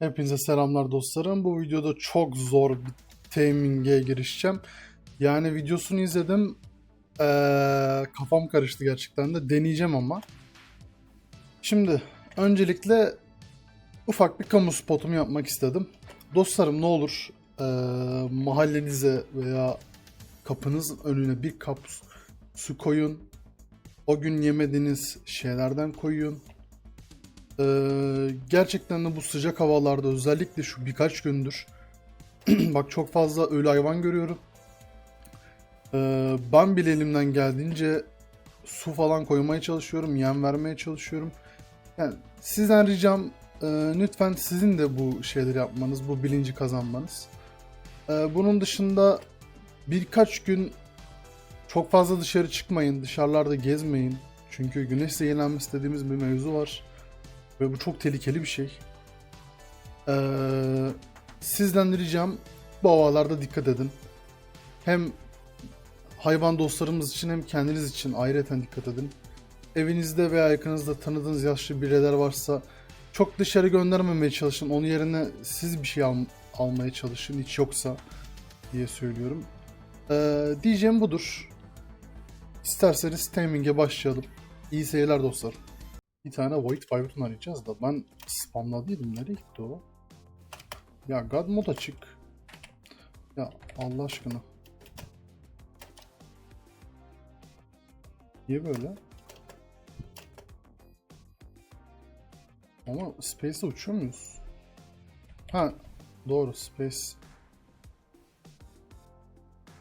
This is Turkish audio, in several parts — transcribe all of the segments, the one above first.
Hepinize selamlar dostlarım. Bu videoda çok zor bir taming'e girişeceğim. Yani videosunu izledim. Ee, kafam karıştı gerçekten de. Deneyeceğim ama. Şimdi öncelikle ufak bir kamu spotumu yapmak istedim. Dostlarım ne olur ee, mahallenize veya kapınızın önüne bir kap su koyun. O gün yemediğiniz şeylerden koyun. Ee, gerçekten de bu sıcak havalarda özellikle şu birkaç gündür bak çok fazla ölü hayvan görüyorum. Ee, ben bile elimden geldiğince su falan koymaya çalışıyorum, yem vermeye çalışıyorum. Yani sizden ricam e, lütfen sizin de bu şeyleri yapmanız, bu bilinci kazanmanız. Ee, bunun dışında birkaç gün çok fazla dışarı çıkmayın, dışarılarda gezmeyin. Çünkü güneş zehirlenmesi dediğimiz bir mevzu var. Ve bu çok tehlikeli bir şey. Ee, sizden ricam bu havalarda dikkat edin. Hem hayvan dostlarımız için hem kendiniz için ayrıca dikkat edin. Evinizde veya yakınızda tanıdığınız yaşlı bireyler varsa çok dışarı göndermemeye çalışın. Onun yerine siz bir şey al- almaya çalışın hiç yoksa diye söylüyorum. Ee, diyeceğim budur. İsterseniz timing'e başlayalım. İyi seyirler dostlar. Bir tane White Wyvern arayacağız da ben spamladıydım. Nereye gitti o? Ya God mod açık. Ya Allah aşkına. Niye böyle? Ama Space'de uçuyor muyuz? Ha doğru Space.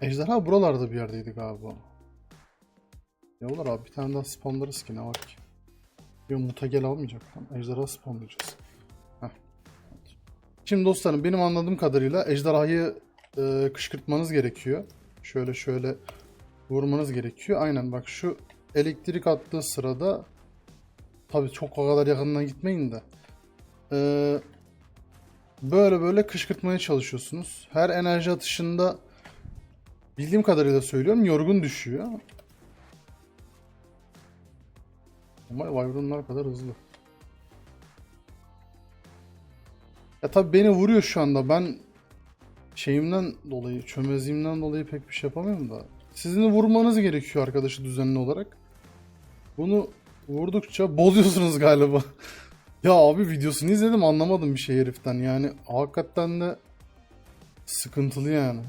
Ejderha buralarda bir yerdeydi galiba. Ya olur abi bir tane daha spamlarız ki ne var ki? Yok mutagel almayacak. Ejderha spawnlayacağız. Heh. Şimdi dostlarım benim anladığım kadarıyla ejderhayı e, kışkırtmanız gerekiyor. Şöyle şöyle vurmanız gerekiyor. Aynen bak şu elektrik attığı sırada tabii çok o kadar yakından gitmeyin de e, böyle böyle kışkırtmaya çalışıyorsunuz. Her enerji atışında bildiğim kadarıyla söylüyorum yorgun düşüyor. Ama Wyvern'lar kadar hızlı. Ya tabii beni vuruyor şu anda. Ben şeyimden dolayı, çömezliğimden dolayı pek bir şey yapamıyorum da. Sizin vurmanız gerekiyor arkadaşı düzenli olarak. Bunu vurdukça bozuyorsunuz galiba. ya abi videosunu izledim anlamadım bir şey heriften. Yani hakikaten de sıkıntılı yani.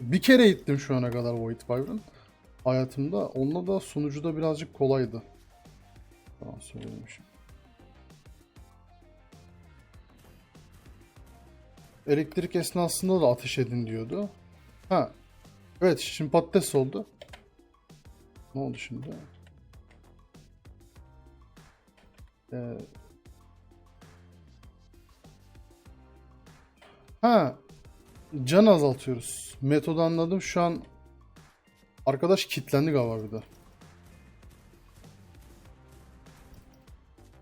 Bir kere gittim şu ana kadar White Wyvern hayatımda. Onunla da sunucuda birazcık kolaydı. Tamam söylemişim. Elektrik esnasında da ateş edin diyordu. Ha. Evet şimdi patates oldu. Ne oldu şimdi? Ee, ha. Can azaltıyoruz. Metodu anladım. Şu an arkadaş kilitlendi galiba bir de.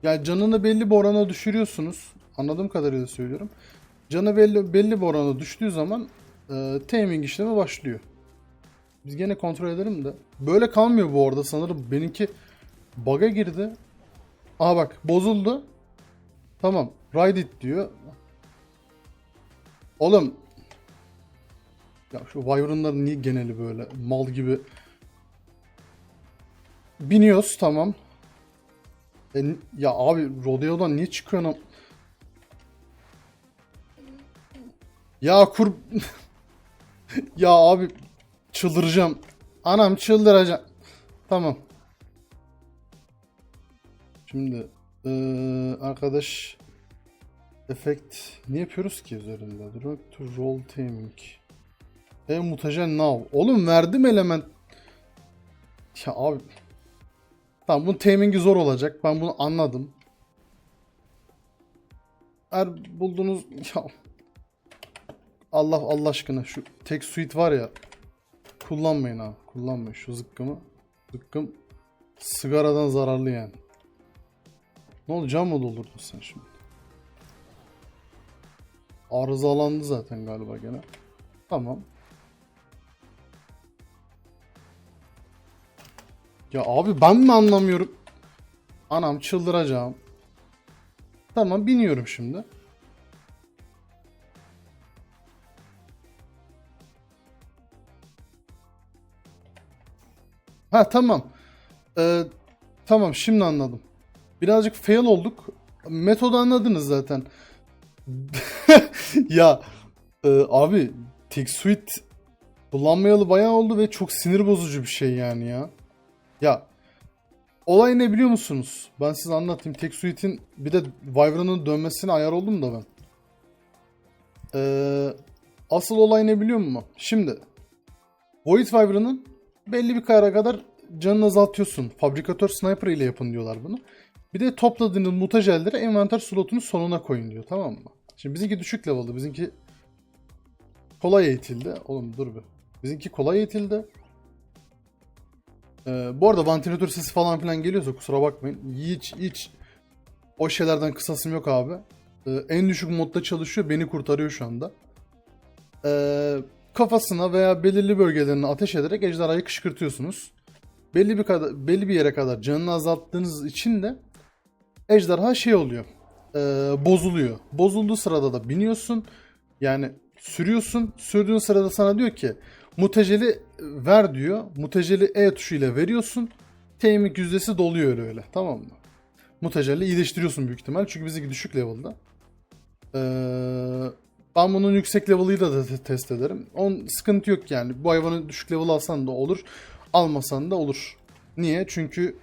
Yani canını belli bir orana düşürüyorsunuz. Anladığım kadarıyla söylüyorum. Canı belli, belli bir orana düştüğü zaman e, taming işlemi başlıyor. Biz gene kontrol edelim de. Böyle kalmıyor bu arada sanırım. Benimki bug'a girdi. Aha bak bozuldu. Tamam. Ride it diyor. Oğlum. Ya şu Wyvern'ların niye geneli böyle mal gibi. Biniyoruz tamam. E, ya abi rodeodan niye çıkıyorsun? Ya kur... ya abi çıldıracağım. Anam çıldıracağım. Tamam. Şimdi eee, arkadaş efekt ne yapıyoruz ki üzerinde? Drag to roll taming. E mutajen now. Oğlum verdim element. Ya abi Tamam bunun taming'i zor olacak. Ben bunu anladım. Eğer buldunuz ya Allah Allah aşkına şu tek suite var ya kullanmayın ha. Kullanmayın şu zıkkımı. Zıkkım sigaradan zararlı yani. Ne oldu cam mı doldurdun sen şimdi? Arızalandı zaten galiba gene. Tamam. Ya abi ben mi anlamıyorum? Anam çıldıracağım. Tamam biniyorum şimdi. Ha tamam. Ee, tamam şimdi anladım. Birazcık fail olduk. Metodu anladınız zaten. ya e, abi Tek Suite kullanmayalı bayağı oldu ve çok sinir bozucu bir şey yani ya. Ya olay ne biliyor musunuz? Ben size anlatayım. Tek suite'in bir de Wyvern'ın dönmesine ayar oldum da ben. Ee, asıl olay ne biliyor musun? Şimdi Void Wyvern'ın belli bir kara kadar canını azaltıyorsun. Fabrikatör sniper ile yapın diyorlar bunu. Bir de topladığınız mutajelleri envanter slotunun sonuna koyun diyor tamam mı? Şimdi bizimki düşük level'dı. Bizimki kolay eğitildi. Oğlum dur bir. Bizimki kolay eğitildi. Ee, bu arada vantilatör sesi falan filan geliyorsa kusura bakmayın. Hiç hiç o şeylerden kısasım yok abi. Ee, en düşük modda çalışıyor. Beni kurtarıyor şu anda. Ee, kafasına veya belirli bölgelerine ateş ederek ejderhayı kışkırtıyorsunuz. Belli bir kadar belli bir yere kadar canını azalttığınız için de ejderha şey oluyor. e, bozuluyor. Bozulduğu sırada da biniyorsun. Yani sürüyorsun. Sürdüğün sırada sana diyor ki muteceli ver diyor. Muteceli E tuşuyla veriyorsun. Temik yüzdesi doluyor öyle. Tamam mı? Muteceli iyileştiriyorsun büyük ihtimal. Çünkü bizimki düşük level'da. Ee, ben bunun yüksek level'ıyla da te- test ederim. On sıkıntı yok yani. Bu hayvanı düşük level alsan da olur. Almasan da olur. Niye? Çünkü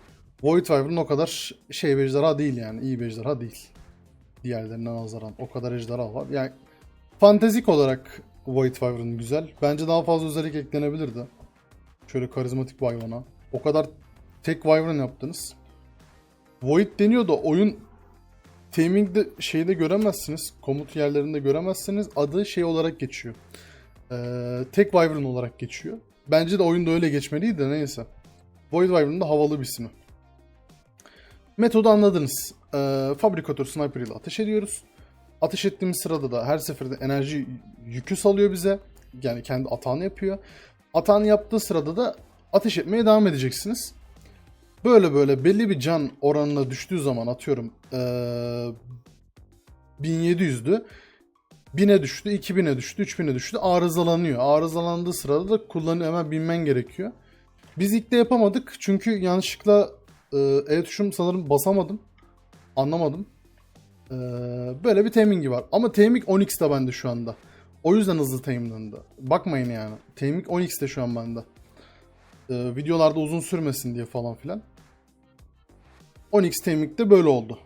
Void Wyvern o kadar şey bir ejderha değil yani. iyi bir ejderha değil. Diğerlerinden nazaran. O kadar ejderha var. Yani fantezik olarak Void Wyvern güzel. Bence daha fazla özellik eklenebilirdi. Şöyle karizmatik bir hayvana. O kadar tek Wyvern yaptınız. Void deniyor da oyun Taming'de şeyde göremezsiniz. Komut yerlerinde göremezsiniz. Adı şey olarak geçiyor. Ee, tek Wyvern olarak geçiyor. Bence de oyunda öyle geçmeliydi de neyse. Void Wyvern'ın da havalı bir ismi. Metodu anladınız. Ee, fabrikatör sniper ile ateş ediyoruz. Ateş ettiğimiz sırada da her seferinde enerji yükü salıyor bize. Yani kendi atağını yapıyor. Atağını yaptığı sırada da ateş etmeye devam edeceksiniz. Böyle böyle belli bir can oranına düştüğü zaman atıyorum ee, 1700'dü. 1000'e düştü, 2000'e düştü, 3000'e düştü. Arızalanıyor. Arızalandığı sırada da kullanı hemen binmen gerekiyor. Biz ilk de yapamadık çünkü yanlışlıkla e, E tuşum sanırım basamadım. Anlamadım. E, böyle bir temingi var. Ama teming 10x'te bende şu anda. O yüzden hızlı teminlendi. Bakmayın yani. Teming 10x'te şu an bende. E, videolarda uzun sürmesin diye falan filan. 10x temingde böyle oldu.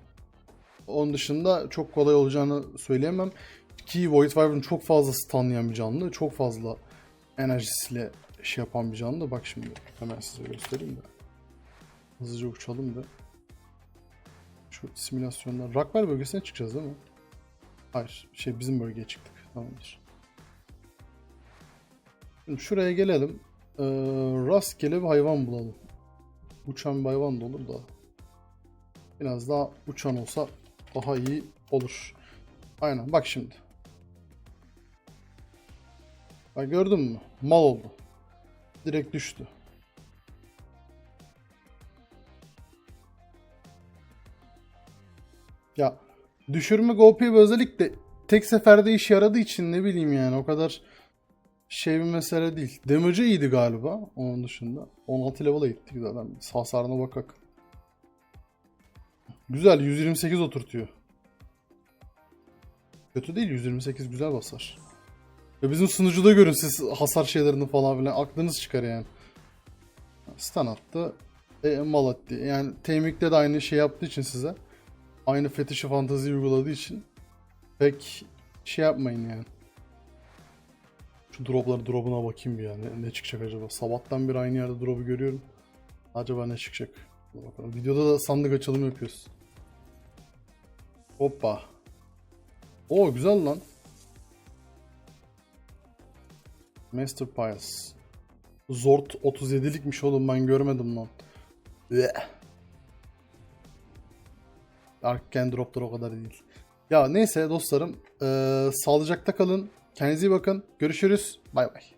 Onun dışında çok kolay olacağını söyleyemem. Ki Void Wyvern çok fazla stunlayan bir canlı. Çok fazla enerjisiyle şey yapan bir canlı. Bak şimdi hemen size göstereyim de. Hızlıca uçalım da. Şu simülasyonlar. Rockwell bölgesine çıkacağız değil mi? Hayır. Şey bizim bölgeye çıktık. Tamamdır. Şimdi şuraya gelelim. Ee, rastgele bir hayvan bulalım. Uçan bir hayvan da olur da. Biraz daha uçan olsa daha iyi olur. Aynen bak şimdi. Bak gördün mü? Mal oldu. Direkt düştü. Ya düşürme GOP bir özellik de tek seferde iş yaradığı için ne bileyim yani o kadar şey bir mesele değil. Damage'ı iyiydi galiba onun dışında. 16 level'a gittik zaten. Hasarına bakak. Güzel 128 oturtuyor. Kötü değil 128 güzel basar. Ve bizim sunucuda görün siz hasar şeylerini falan filan aklınız çıkar yani. Stun attı. E, mal etti. Yani Temik'te de aynı şey yaptığı için size. Aynı fetişi fantazi uyguladığı için. Pek şey yapmayın yani. Şu dropları drop'una bakayım bir yani. Ne çıkacak acaba? Sabahtan beri aynı yerde drop'u görüyorum. Acaba ne çıkacak? Bakalım. Videoda da sandık açılımı yapıyoruz. Hoppa. Oo güzel lan. Master Piles. Zord 37'likmiş oğlum ben görmedim lan. Bleh. Arkken droplar o kadar değil. Ya neyse dostlarım. eee, sağlıcakla kalın. Kendinize iyi bakın. Görüşürüz. Bay bay.